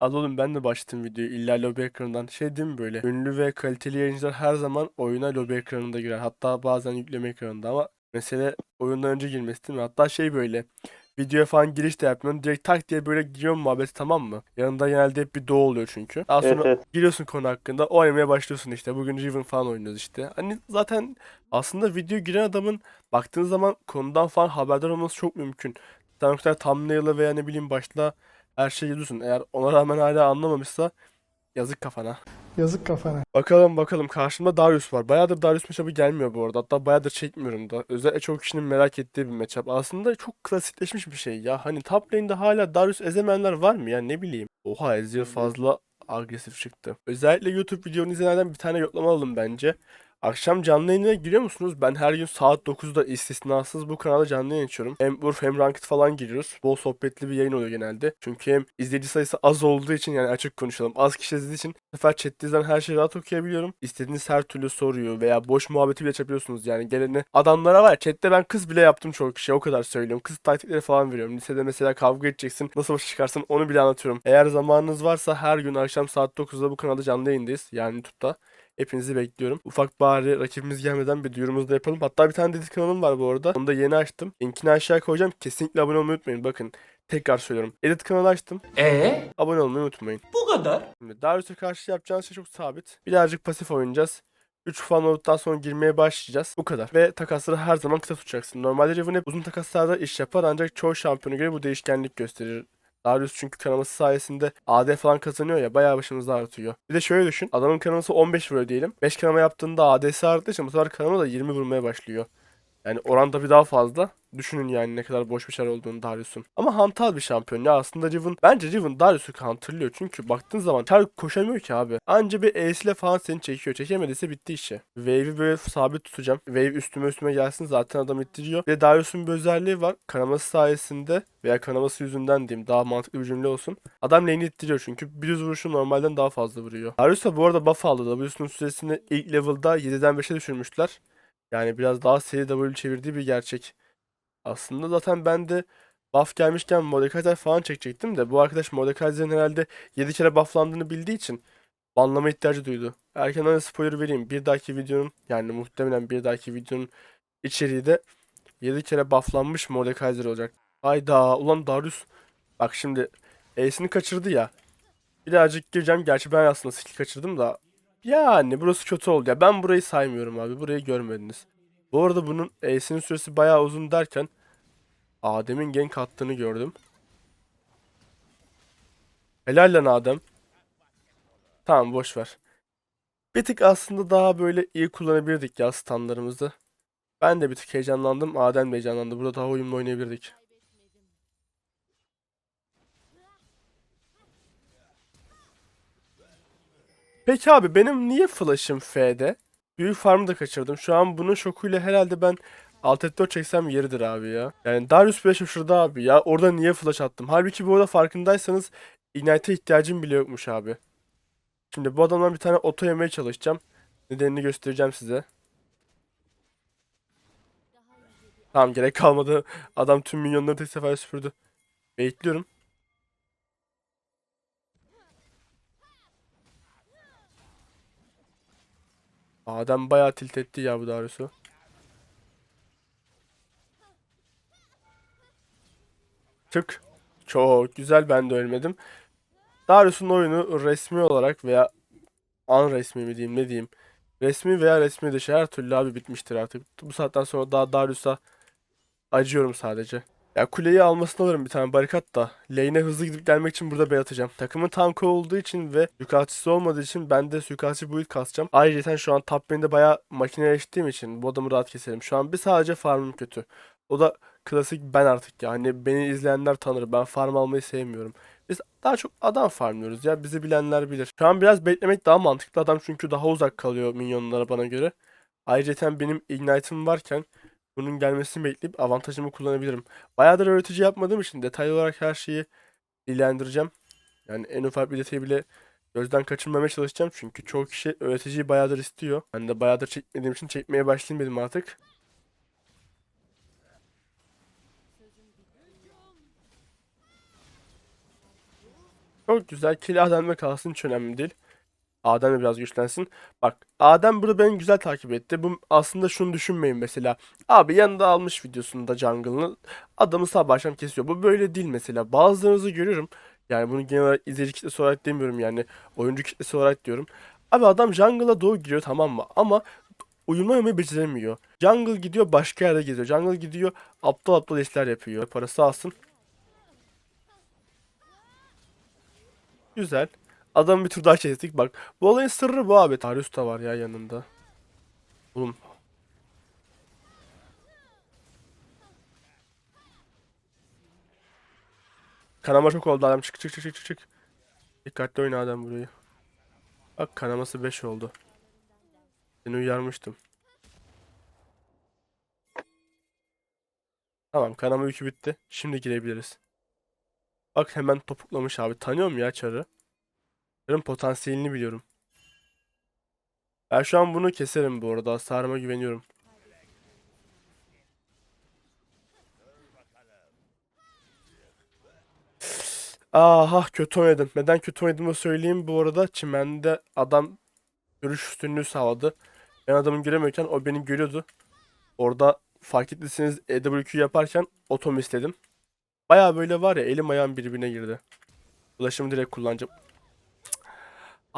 Al oğlum ben de başladım videoyu illa lobi ekranından. Şey değil mi böyle? Ünlü ve kaliteli yayıncılar her zaman oyuna lobi ekranında girer. Hatta bazen yükleme ekranında ama mesele oyundan önce girmesi değil mi? Hatta şey böyle. Videoya falan giriş de yapmıyorsun. Direkt tak diye böyle giriyorsun muhabbeti tamam mı? Yanında genelde hep bir doğu oluyor çünkü. Daha Evet sonra evet. giriyorsun konu hakkında. Oynamaya başlıyorsun işte. Bugün Riven falan oynuyoruz işte. Hani zaten aslında video giren adamın baktığın zaman konudan falan haberdar olması çok mümkün. Sen o kadar thumbnail'ı veya ne bileyim başla her şeyi yazıyorsun. Eğer ona rağmen hala anlamamışsa yazık kafana. Yazık kafana. Bakalım bakalım karşımda Darius var. Bayağıdır Darius matchup'ı gelmiyor bu arada. Hatta bayağıdır çekmiyorum da. Özellikle çok kişinin merak ettiği bir matchup. Aslında çok klasikleşmiş bir şey ya. Hani top lane'de hala Darius ezemeyenler var mı ya ne bileyim. Oha Ezreal fazla agresif çıktı. Özellikle YouTube videonu izleyenlerden bir tane yoklama alalım bence. Akşam canlı yayına giriyor musunuz? Ben her gün saat 9'da istisnasız bu kanalda canlı yayın açıyorum. Hem Urf hem Ranked falan giriyoruz. Bol sohbetli bir yayın oluyor genelde. Çünkü hem izleyici sayısı az olduğu için yani açık konuşalım. Az kişi izlediği için bu sefer chatte her şeyi rahat okuyabiliyorum. İstediğiniz her türlü soruyu veya boş muhabbeti bile yapabiliyorsunuz. Yani geleni adamlara var chatte ben kız bile yaptım çok kişi o kadar söylüyorum. Kız taktikleri falan veriyorum. Lisede mesela kavga edeceksin nasıl başa çıkarsın onu bile anlatıyorum. Eğer zamanınız varsa her gün akşam saat 9'da bu kanalda canlı yayındayız. Yani YouTube'da. Hepinizi bekliyorum. Ufak bari rakibimiz gelmeden bir duyurumuzu da yapalım. Hatta bir tane dedit kanalım var bu arada. Onu da yeni açtım. Linkini aşağıya koyacağım. Kesinlikle abone olmayı unutmayın. Bakın tekrar söylüyorum. Edit kanalı açtım. Ee, Abone olmayı unutmayın. bu kadar. Şimdi Darius'a karşı yapacağınız şey çok sabit. Birazcık pasif oynayacağız. 3 falan olduktan sonra girmeye başlayacağız. Bu kadar. Ve takasları her zaman kısa tutacaksın. Normalde Riven hep uzun takaslarda iş yapar ancak çoğu şampiyona göre bu değişkenlik gösterir. Darius çünkü kanaması sayesinde AD falan kazanıyor ya bayağı başımızda artıyor. Bir de şöyle düşün. Adamın kanaması 15 vuruyor diyelim. 5 kanama yaptığında AD'si arttığı için bu sefer kanama da 20 vurmaya başlıyor. Yani oran tabii daha fazla. Düşünün yani ne kadar boş bir şey olduğunu Darius'un. Ama hantal bir şampiyon ya aslında Riven. Bence Riven Darius'u counterlıyor. Çünkü baktığın zaman Char koşamıyor ki abi. Anca bir ile falan seni çekiyor. Çekemediyse bitti işi. Wave'i böyle sabit tutacağım. Wave üstüme üstüme gelsin zaten adam ittiriyor. Ve Darius'un bir özelliği var. Kanaması sayesinde veya kanaması yüzünden diyeyim daha mantıklı bir cümle olsun. Adam lane'i ittiriyor çünkü bir düz vuruşu normalden daha fazla vuruyor. Darius da bu arada buff aldı. W'sunun süresini ilk level'da 7'den 5'e düşürmüşler. Yani biraz daha seri W çevirdiği bir gerçek. Aslında zaten ben de buff gelmişken Mordekaiser falan çekecektim de bu arkadaş Mordekaiser'in herhalde 7 kere bufflandığını bildiği için banlama ihtiyacı duydu. Erkenden spoiler vereyim. Bir dahaki videonun yani muhtemelen bir dahaki videonun içeriği de 7 kere bufflanmış Mordekaiser olacak. Hayda ulan Darius. Bak şimdi Ace'ini kaçırdı ya. Birazcık gireceğim. Gerçi ben aslında skill kaçırdım da. Yani burası kötü oldu ya. Ben burayı saymıyorum abi. Burayı görmediniz. Bu arada bunun Ace'inin süresi bayağı uzun derken Adem'in gank attığını gördüm. Helal lan Adem. Tamam boş ver. Bir tık aslında daha böyle iyi kullanabilirdik ya standlarımızı. Ben de bir tık heyecanlandım. Adem de heyecanlandı. Burada daha uyumlu oynayabilirdik. Peki abi benim niye flash'ım F'de? Büyük farmı da kaçırdım. Şu an bunun şokuyla herhalde ben Alt F4 çeksem yeridir abi ya. Yani Darius bile şaşırdı abi ya. Orada niye flash attım? Halbuki bu arada farkındaysanız Ignite'e ihtiyacım bile yokmuş abi. Şimdi bu adamdan bir tane oto yemeye çalışacağım. Nedenini göstereceğim size. Tamam gerek kalmadı. Adam tüm minyonları tek seferde süpürdü. Bekliyorum. Adem bayağı tilt etti ya bu Darius'u. Tık. Çok güzel ben de ölmedim. Darius'un oyunu resmi olarak veya an resmi mi diyeyim ne diyeyim. Resmi veya resmi dışı her türlü abi bitmiştir artık. Bu saatten sonra daha Darius'a acıyorum sadece. Ya kuleyi almasını alırım bir tane barikat da. Lane'e hızlı gidip gelmek için burada bey atacağım. Takımın tankı olduğu için ve suikastçısı olmadığı için ben de suikastçı build kasacağım. Ayrıca şu an top lane'de bayağı makineleştiğim için bu adamı rahat keserim. Şu an bir sadece farmım kötü. O da klasik ben artık ya. Hani beni izleyenler tanır. Ben farm almayı sevmiyorum. Biz daha çok adam farmlıyoruz ya. Bizi bilenler bilir. Şu an biraz beklemek daha mantıklı. Adam çünkü daha uzak kalıyor minyonlara bana göre. Ayrıca benim ignite'ım varken bunun gelmesini bekleyip avantajımı kullanabilirim. Bayağıdır öğretici yapmadığım için detaylı olarak her şeyi ilendireceğim. Yani en ufak bir detayı bile gözden kaçırmamaya çalışacağım. Çünkü çoğu kişi öğreticiyi bayağıdır istiyor. Ben de bayağıdır çekmediğim için çekmeye başlayayım artık. Çok güzel. Kill Adem'le kalsın hiç önemli değil. Adem de biraz güçlensin. Bak Adem burada beni güzel takip etti. Bu aslında şunu düşünmeyin mesela. Abi yanında almış videosunda jungle'ını. Adamı sabah akşam kesiyor. Bu böyle değil mesela. Bazılarınızı görüyorum. Yani bunu genel olarak izleyici kitlesi olarak demiyorum yani. Oyuncu kitlesi olarak diyorum. Abi adam jungle'a doğru giriyor tamam mı? Ama uyumlamayı beceremiyor. Jungle gidiyor başka yerde geziyor. Jungle gidiyor aptal aptal işler yapıyor. Parası alsın. Güzel. Adam bir tur daha kestik. Bak bu olayın sırrı bu abi. Darius da var ya yanında. Oğlum. Kanama çok oldu adam. Çık çık çık çık, çık. Dikkatli oyna adam burayı. Bak kanaması 5 oldu. Seni uyarmıştım. Tamam kanama yükü bitti. Şimdi girebiliriz. Bak hemen topuklamış abi. Tanıyorum ya Çar'ı. Potansiyelini biliyorum. Ben şu an bunu keserim bu arada. Hasarıma güveniyorum. Aha kötü oynadım. Neden kötü oynadığımı söyleyeyim. Bu arada çimende adam görüş üstünlüğü sağladı. Ben adamı göremiyorken o beni görüyordu. Orada fark ettiyseniz EWQ yaparken otom istedim. Baya böyle var ya elim ayağım birbirine girdi. Ulaşımı direkt kullanacağım.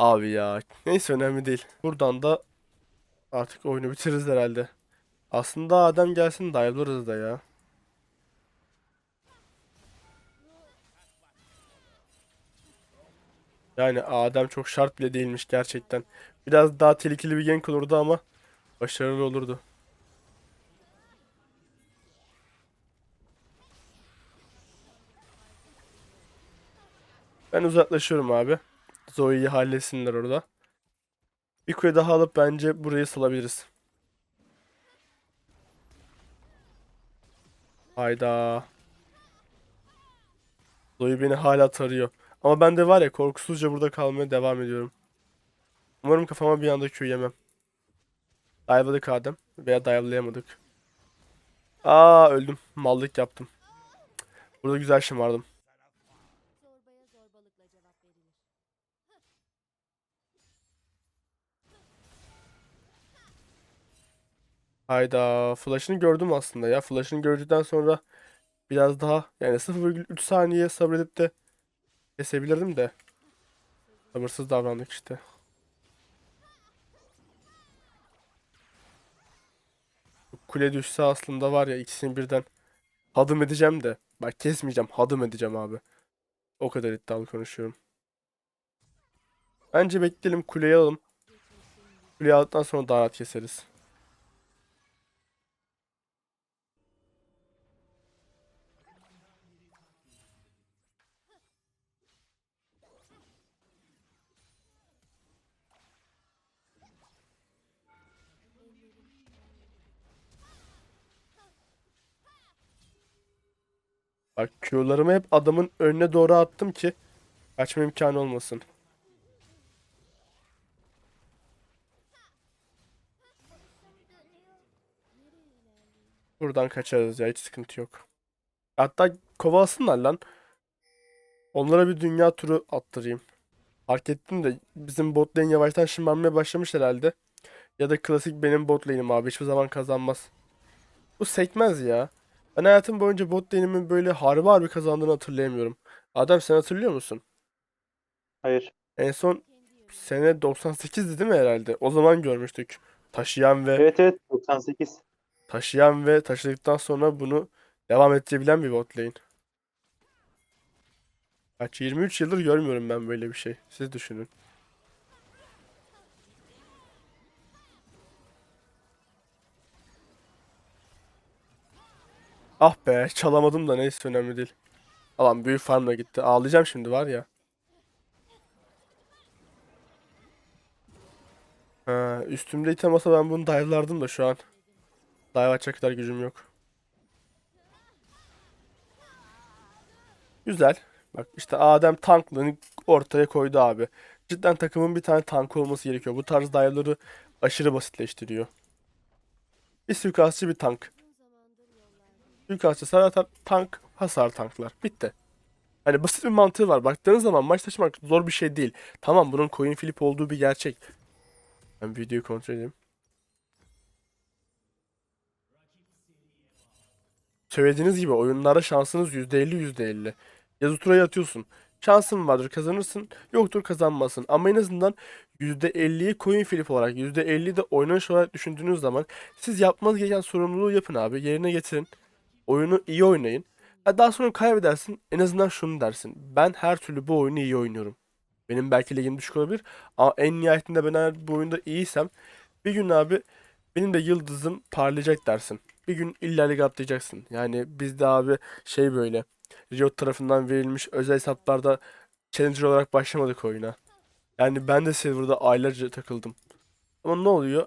Abi ya. Neyse önemli değil. Buradan da artık oyunu bitiririz herhalde. Aslında Adem gelsin dive'larız da ya. Yani Adem çok şart bile değilmiş gerçekten. Biraz daha tehlikeli bir gank olurdu ama başarılı olurdu. Ben uzaklaşıyorum abi. Zoe'yi halletsinler orada. Bir kule daha alıp bence burayı salabiliriz. Hayda. Zoe beni hala tarıyor. Ama ben de var ya korkusuzca burada kalmaya devam ediyorum. Umarım kafama bir anda Q yemem. Dive'ladık Adem. Veya dive'layamadık. Aa öldüm. Mallık yaptım. Burada güzel şımardım. Hayda. Flash'ını gördüm aslında ya. Flash'ını gördükten sonra biraz daha yani 0,3 saniye sabredip de kesebilirdim de. Sabırsız davrandık işte. Kule düşse aslında var ya ikisini birden hadım edeceğim de. Bak kesmeyeceğim. Hadım edeceğim abi. O kadar iddialı konuşuyorum. Bence bekleyelim kuleyi alalım. Kuleyi aldıktan sonra daha rahat keseriz. Bak Q'larımı hep adamın önüne doğru attım ki kaçma imkanı olmasın. Buradan kaçarız ya hiç sıkıntı yok. Hatta kovalasınlar lan. Onlara bir dünya turu attırayım. Fark ettim de bizim bot lane yavaştan şımarmaya başlamış herhalde. Ya da klasik benim bot lane'im abi hiçbir zaman kazanmaz. Bu sekmez ya. Ben hayatım boyunca bot lane'imin böyle harbi harbi kazandığını hatırlayamıyorum. Adam sen hatırlıyor musun? Hayır. En son sene 98'di değil mi herhalde? O zaman görmüştük. Taşıyan ve Evet evet 98. taşıyan ve taşıdıktan sonra bunu devam ettirebilen bir bot lane. Kaç 23 yıldır görmüyorum ben böyle bir şey. Siz düşünün. Ah be çalamadım da neyse önemli değil. Alan büyük farmla gitti. Ağlayacağım şimdi var ya. Ha, üstümde item olsa ben bunu dive'lardım da şu an. Dive açacak kadar gücüm yok. Güzel. Bak işte Adem tanklığını ortaya koydu abi. Cidden takımın bir tane tank olması gerekiyor. Bu tarz dive'ları aşırı basitleştiriyor. Bir suikastçı bir tank. Suikastçı atar, tank hasar tanklar. Bitti. Hani basit bir mantığı var. Baktığınız zaman maç taşımak zor bir şey değil. Tamam bunun coin flip olduğu bir gerçek. Ben videoyu kontrol edeyim. Söylediğiniz gibi oyunlarda şansınız %50 %50. Yazı turaya atıyorsun. Şansın vardır kazanırsın, yoktur kazanmasın. Ama en azından %50'yi coin flip olarak, %50'yi de oynanış olarak düşündüğünüz zaman siz yapmanız gereken sorumluluğu yapın abi. Yerine getirin. Oyunu iyi oynayın. Ha, daha sonra kaybedersin. En azından şunu dersin. Ben her türlü bu oyunu iyi oynuyorum. Benim belki ligim düşük olabilir. Ama en nihayetinde ben eğer bu oyunda iyiysem bir gün abi benim de yıldızım parlayacak dersin. Bir gün illa lig atlayacaksın. Yani bizde abi şey böyle Riot tarafından verilmiş özel hesaplarda challenger olarak başlamadık oyuna. Yani ben de Silver'da aylarca takıldım. Ama ne oluyor?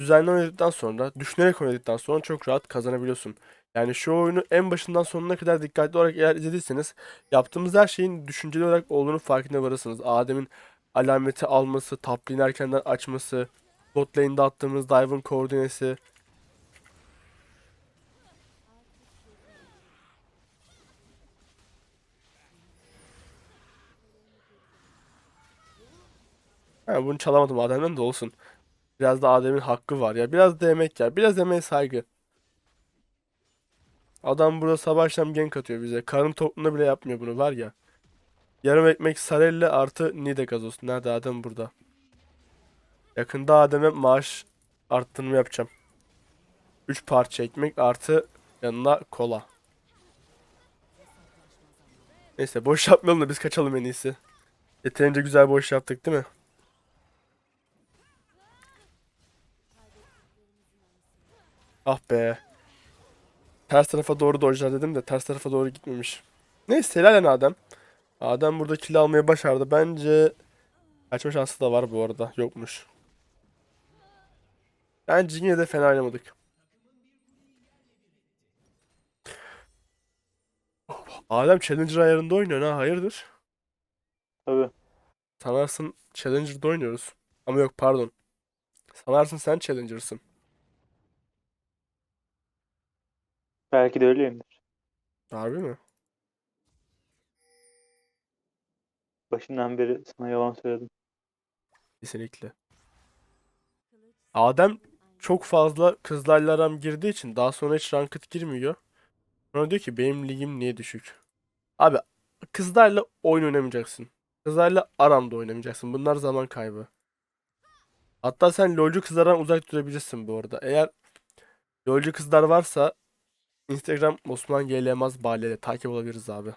Düzenli oynadıktan sonra, düşünerek oynadıktan sonra çok rahat kazanabiliyorsun. Yani şu oyunu en başından sonuna kadar dikkatli olarak eğer izlediyseniz yaptığımız her şeyin düşünceli olarak olduğunu farkına varırsınız. Adem'in alameti alması, top lane erkenden açması, bot lane'de attığımız dive'ın koordinesi. Ha, bunu çalamadım Adem'den de olsun. Biraz da Adem'in hakkı var ya. Biraz da emek ya. Biraz emeğe saygı. Adam burada sabah akşam gank atıyor bize. Karın tokluğunda bile yapmıyor bunu var ya. Yarım ekmek sarelle artı nide gazoz. Nerede Adem burada. Yakında Adem'e maaş arttırımı yapacağım. 3 parça ekmek artı yanına kola. Neyse boş yapmayalım da biz kaçalım en iyisi. Yeterince güzel boş yaptık değil mi? Ah be. Ters tarafa doğru dojlar dedim de ters tarafa doğru gitmemiş. Neyse helal lan Adem. Adem burada kill almayı başardı. Bence kaçma şansı da var bu arada. Yokmuş. Bence yine de fena oynamadık. Adem Challenger ayarında oynuyor ha hayırdır? Tabii. Sanarsın Challenger'da oynuyoruz. Ama yok pardon. Sanarsın sen Challenger'sın. Belki de öyleyimdir. Harbi mi? Başından beri sana yalan söyledim. Kesinlikle. Adem çok fazla kızlarla aram girdiği için daha sonra hiç ranked girmiyor. Sonra diyor ki benim ligim niye düşük? Abi kızlarla oyun oynamayacaksın. Kızlarla aramda oynamayacaksın. Bunlar zaman kaybı. Hatta sen LoL'cu kızlardan uzak durabilirsin bu arada. Eğer LoL'cu kızlar varsa Instagram Osman Gelemez Bale'de takip olabiliriz abi.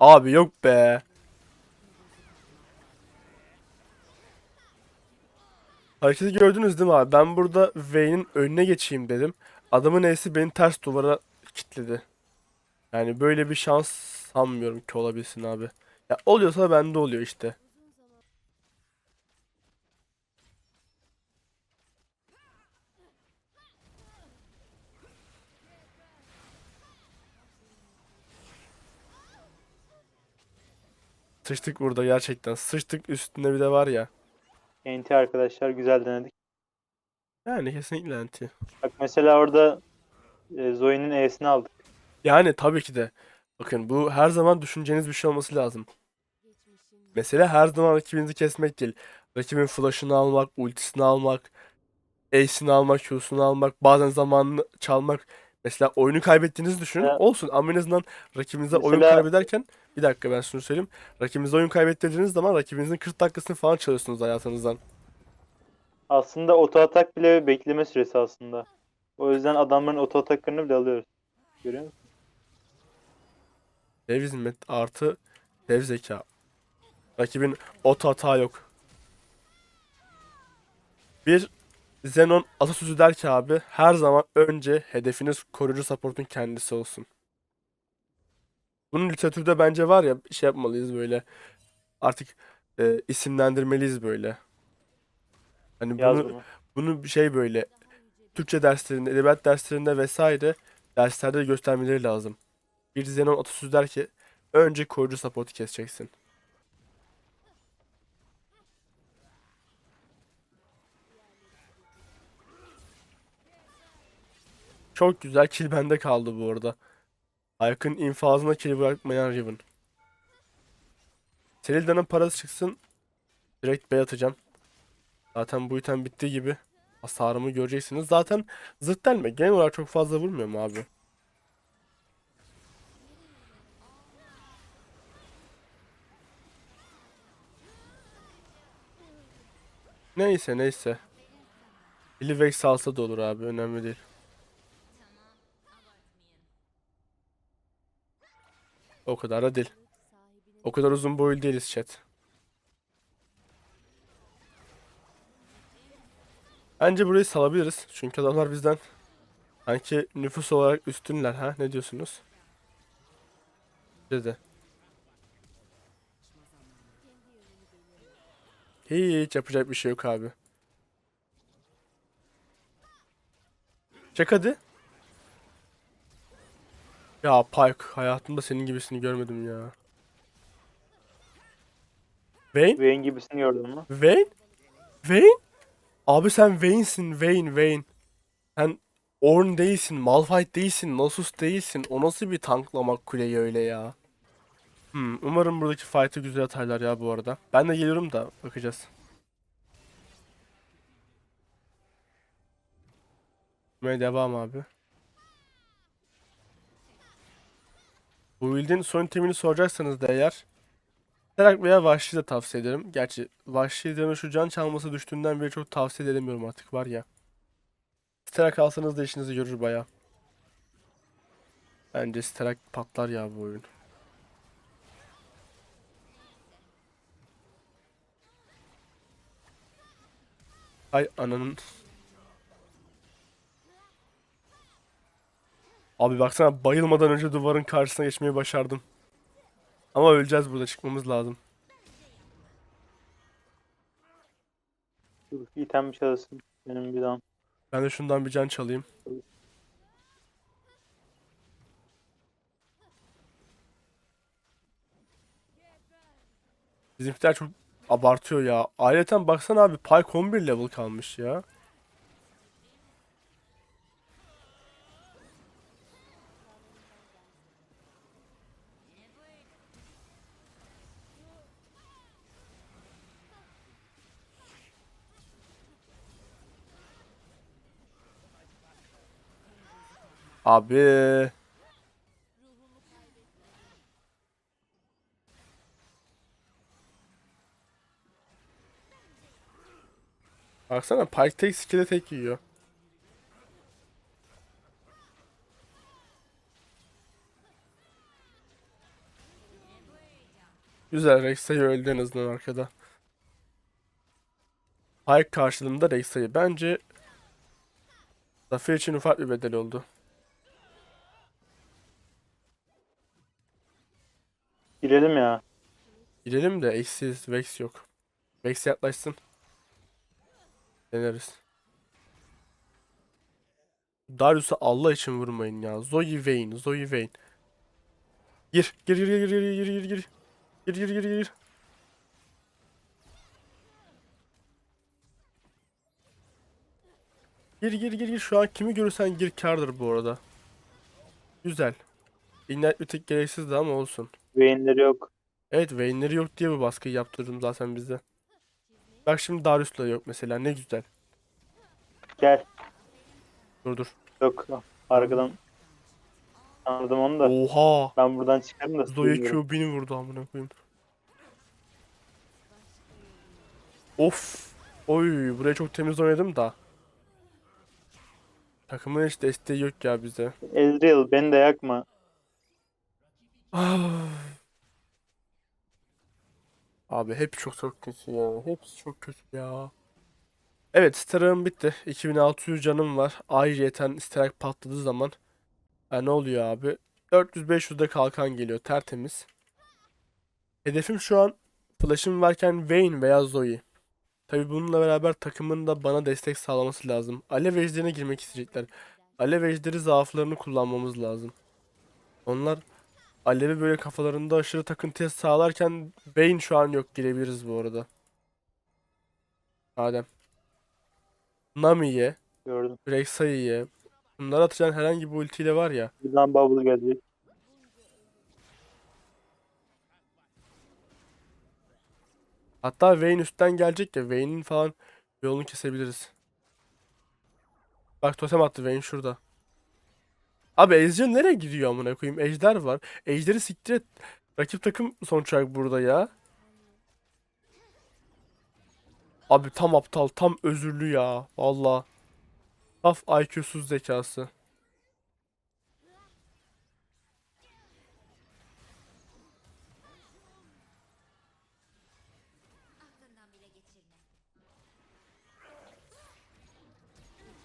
Abi yok be. Hareketi gördünüz değil mi abi? Ben burada Vayne'in önüne geçeyim dedim. Adamın E'si beni ters duvara kilitledi. Yani böyle bir şans sanmıyorum ki olabilsin abi. Ya oluyorsa bende oluyor işte. Sıçtık burada gerçekten. Sıçtık üstünde bir de var ya. NT arkadaşlar güzel denedik. Yani kesinlikle anti. Bak mesela orada e, Zoe'nin E'sini aldık. Yani tabii ki de. Bakın bu her zaman düşüneceğiniz bir şey olması lazım. Mesele her zaman rakibinizi kesmek değil. Rakibin flash'ını almak, ultisini almak, ace'ini almak, Q'sunu almak, bazen zamanını çalmak. Mesela oyunu kaybettiğinizi düşünün. Ya- Olsun ama en azından rakibinize oyun Mesela- kaybederken bir dakika ben şunu söyleyeyim. Rakibinize oyun kaybettirdiğiniz zaman rakibinizin 40 dakikasını falan çalıyorsunuz hayatınızdan. Aslında oto atak bile bekleme süresi aslında. O yüzden adamların oto ataklarını bile alıyoruz. Görüyor musun? Dev hizmet artı dev zeka. Rakibin ot hata yok. Bir Zenon atasözü der ki abi her zaman önce hedefiniz koruyucu support'un kendisi olsun. Bunun literatürde bence var ya şey yapmalıyız böyle. Artık e, isimlendirmeliyiz böyle. Hani Yaz bunu bunu. bunu şey böyle Türkçe derslerinde, edebiyat derslerinde vesaire derslerde de göstermeleri lazım. Bir Zenon atasözü der ki önce koruyucu support'u keseceksin. Çok güzel kill bende kaldı bu arada. Aykın infazına kill bırakmayan Riven. Selilda'nın parası çıksın. Direkt bey atacağım. Zaten bu item bittiği gibi hasarımı göreceksiniz. Zaten zırt delme genel olarak çok fazla vurmuyor mu abi? Neyse neyse. Billy Vex alsa da olur abi önemli değil. O kadar da değil. O kadar uzun boylu değiliz chat. Bence burayı salabiliriz. Çünkü adamlar bizden sanki nüfus olarak üstünler ha. Ne diyorsunuz? Dedi. Hiç yapacak bir şey yok abi. Çek hadi. Ya Pike hayatımda senin gibisini görmedim ya. Vayne? Vayne gibisini gördün mü? Vayne? Vayne? Abi sen Vayne'sin Vayne Vayne. Sen Ornn değilsin, Malphite değilsin, Nasus değilsin. O nasıl bir tanklamak kuleyi öyle ya? Hmm, umarım buradaki fight'ı güzel atarlar ya bu arada. Ben de geliyorum da bakacağız. Ve devam abi. Bu build'in son itemini soracaksanız da eğer Terak veya Vahşi de tavsiye ederim. Gerçi Vahşi'den şu can çalması düştüğünden beri çok tavsiye edemiyorum artık var ya. Sterak alsanız da işinizi görür baya. Bence Sterak patlar ya bu oyun. Ay ananın. Abi baksana bayılmadan önce duvarın karşısına geçmeyi başardım. Ama öleceğiz burada çıkmamız lazım. Dur, item çalışsın. Benim bir daha. Ben de şundan bir can çalayım. Bizimkiler çok abartıyor ya. Ayrıca baksana abi Pyke 11 level kalmış ya. Abi. Baksana Pyke tek skill'e tek yiyor. Güzel Rek'Sai öldü en azından arkada. Pyke karşılığında Rek'Sai. Bence Zafer için ufak bir bedel oldu. Girelim ya. Girelim de eksiz Vex yok. Vex yaklaşsın. Deneriz. Darius'a Allah için vurmayın ya. Zoe Vayne, Zoe Vayne. Gir, gir, gir, gir, gir, gir, gir, gir. Gir, gir, gir, gir. Gir, gir, gir, gir. Şu an kimi görürsen gir kardır bu arada. Güzel. Ignite bir tık gereksizdi ama olsun. Vayne'leri yok. Evet Vayne'leri yok diye bu baskıyı yaptırdım zaten bizde. Bak şimdi Darius'la yok mesela ne güzel. Gel. Dur dur. Yok. Arkadan. Anladım onu da. Oha! Ben buradan çıkarım da. Zoe bilmiyorum. Q beni vurdu amına koyayım. Of! Oy buraya çok temiz oynadım da. Takımın hiç desteği yok ya bize. Ezreal beni de yakma. Abi hep çok çok kötü ya. Hepsi çok kötü ya. Evet starım bitti. 2600 canım var. Ayrıyeten starak patladığı zaman. Ha, ne oluyor abi? 400-500'de kalkan geliyor. Tertemiz. Hedefim şu an flash'ım varken Vayne veya Zoe. Tabi bununla beraber takımın da bana destek sağlaması lazım. Alev ejderine girmek isteyecekler. Alev ejderi zaaflarını kullanmamız lazım. Onlar Alevi böyle kafalarında aşırı takıntıya sağlarken Vayne şu an yok girebiliriz bu arada. Adem. Nami'ye, Gördüm. Rek'Sai'ye, Bunlara atacağın herhangi bir ultiyle var ya. Buradan bubble gelecek. Hatta Vayne üstten gelecek ya. Vayne'in falan yolunu kesebiliriz. Bak totem attı Vayne şurada. Abi Ezreal nereye gidiyor amına koyayım? Ejder var. Ejder'i siktir et. Rakip takım sonuç olarak burada ya. Abi tam aptal, tam özürlü ya. Valla. Saf IQ'suz zekası.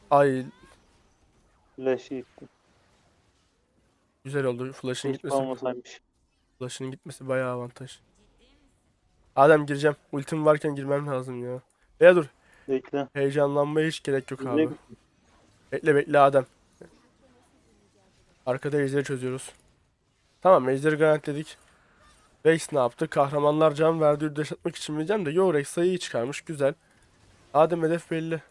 Ay Flash'ı gitti. Güzel oldu. Flash'ın Hiç gitmesi. olmasaymış. Flash'ın gitmesi bayağı avantaj. Adem gireceğim. Ultim varken girmem lazım ya. Veya dur. Bekle. Heyecanlanmaya hiç gerek yok abi. Direkt Bekle bekle Adem. Arkada ejderi çözüyoruz. Tamam ejderi garantiledik. Rex ne yaptı? Kahramanlar can verdi yüzdeş atmak için mi diyeceğim de yo Rex sayıyı çıkarmış güzel. Adem hedef belli.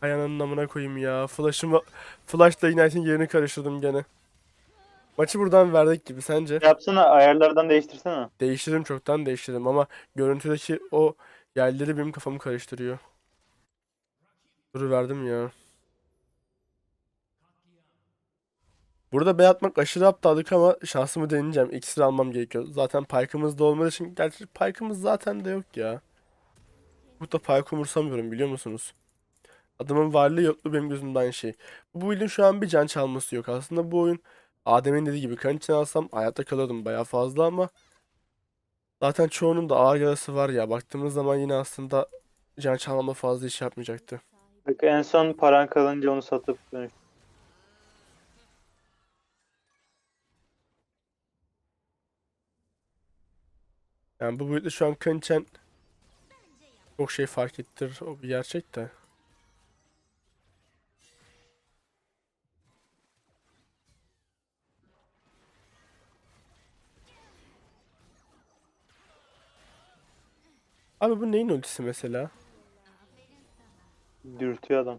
Hay ananın amına koyayım ya. Flash'ımı Flash'la Ignite'in yerini karıştırdım gene. Maçı buradan verdik gibi sence? Yapsana ayarlardan değiştirsene. Değiştirdim çoktan değiştirdim ama görüntüdeki o yerleri benim kafamı karıştırıyor. Dur verdim ya. Burada bey atmak aşırı aptallık ama şansımı deneyeceğim. İkisini almam gerekiyor. Zaten Pyke'ımız da olmadığı için gerçi Pyke'ımız zaten de yok ya. Burada Pyke umursamıyorum biliyor musunuz? Adamın varlığı yokluğu benim gözümde aynı şey. Bu build'in şu an bir can çalması yok. Aslında bu oyun Adem'in dediği gibi kan için alsam hayatta kalırdım bayağı fazla ama zaten çoğunun da ağır yarası var ya. Baktığımız zaman yine aslında can çalmama fazla iş yapmayacaktı. Bak en son paran kalınca onu satıp dönüş. Yani bu boyutta şu an Kanchen çok şey fark ettir. O bir gerçek de. Abi bu neyin ultisi mesela? Dürtüyor adam.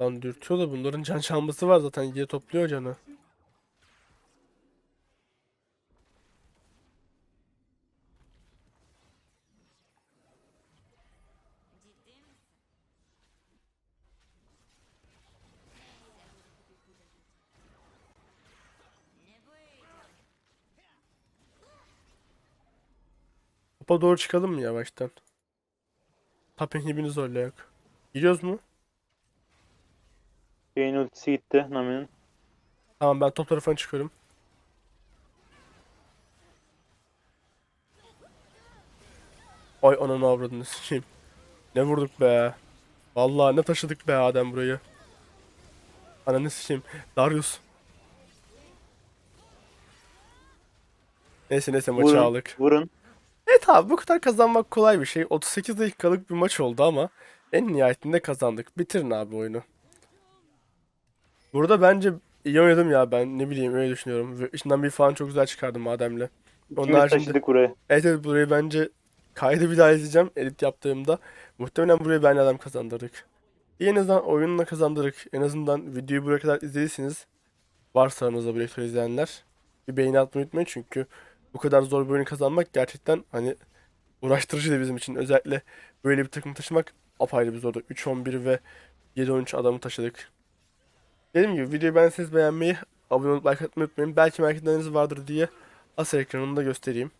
Lan dürtüyor da bunların can çalması var zaten. Geri topluyor canı. Topa doğru çıkalım mı yavaştan? Top inhibini zorlayak. Gidiyoruz mu? Yayın ultisi gitti Nami'nin. Tamam ben top tarafına çıkıyorum. Ay ananı avradını sikeyim. Ne vurduk be. Vallahi ne taşıdık be Adem burayı. Ananı sikeyim. Darius. Neyse neyse maçı Vurun. aldık. Vurun. Evet abi bu kadar kazanmak kolay bir şey. 38 dakikalık bir maç oldu ama en nihayetinde kazandık. Bitirin abi oyunu. Burada bence iyi oynadım ya ben ne bileyim öyle düşünüyorum. İçinden bir falan çok güzel çıkardım Adem'le. Onun İkimiz haricinde taşıdık buraya. evet evet burayı bence kaydı bir daha izleyeceğim edit yaptığımda. Muhtemelen burayı ben adam kazandırdık. En azından oyunla kazandırdık. En azından videoyu buraya kadar izlediyseniz varsa aranızda rektör izleyenler bir beğeni atmayı unutmayın çünkü bu kadar zor bir oyunu kazanmak gerçekten hani uğraştırıcı da bizim için. Özellikle böyle bir takım taşımak apayrı bir zordu. 3-11 ve 7-13 adamı taşıdık. Dediğim gibi videoyu beğendiyseniz beğenmeyi, abone olup like atmayı unutmayın. Belki merak vardır diye asıl ekranını da göstereyim.